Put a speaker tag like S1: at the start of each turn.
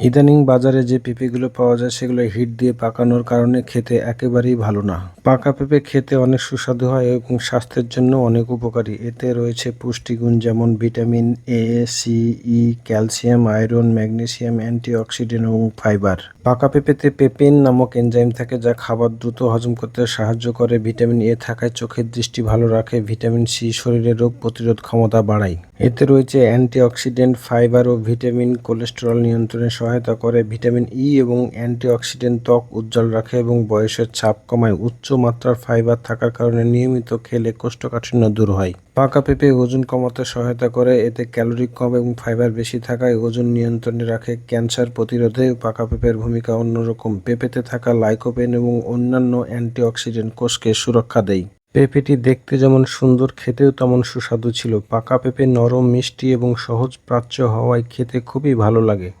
S1: ইদানিং বাজারে যে পেঁপেগুলো পাওয়া যায় সেগুলো হিট দিয়ে পাকানোর কারণে খেতে একেবারেই ভালো না। পাকা পেঁপে খেতে অনেক সুস্বাদু হয় এবং স্বাস্থ্যের জন্য অনেক উপকারী। এতে রয়েছে পুষ্টিগুণ যেমন vitamin A C E calcium, iron, magnesium, antioxidant এবং ফাইবার। পাকা পেঁপেতে পেপেন নামক এনজাইম থাকে যা খাবার দ্রুত হজম করতে সাহায্য করে। ভিটামিন এ থাকায় চোখের দৃষ্টি ভালো রাখে, ভিটামিন সি শরীরের রোগ প্রতিরোধ ক্ষমতা বাড়ায়। এতে রয়েছে অ্যান্টিঅক্সিডেন্ট, ফাইবার ও ভিটামিন কোলেস্টেরল নিয়ন্ত্রণে সহায়তা করে। ভিটামিন ই এবং অ্যান্টিঅক্সিডেন্ট ত্বক উজ্জ্বল রাখে এবং বয়সের ছাপ কমায়। উচ্চ মাত্রার ফাইবার থাকার কারণে নিয়মিত খেলে কোষ্ঠকাঠিন্য দূর হয়। পাকা পেঁপে ওজন কমাতে সহায়তা করে, এতে ক্যালোরি কম এবং ফাইবার বেশি থাকায় ওজন নিয়ন্ত্রণে রাখে ক্যান্সার প্রতিরোধে। পাকা পেঁপের ভূমিকা অন্যরকম। পেঁপেতে থাকা লাইকোপেন এবং অন্যান্য অ্যান্টিঅক্সিডেন্ট কোষকে সুরক্ষা দেয়। পেঁপেটি দেখতে যেমন সুন্দর, খেতেও তেমন সুস্বাদু ছিল। পাকা পেঁপে নরম, মিষ্টি এবং সহজ প্রাচ্য হওয়ায় খেতে খুবই ভালো লাগে।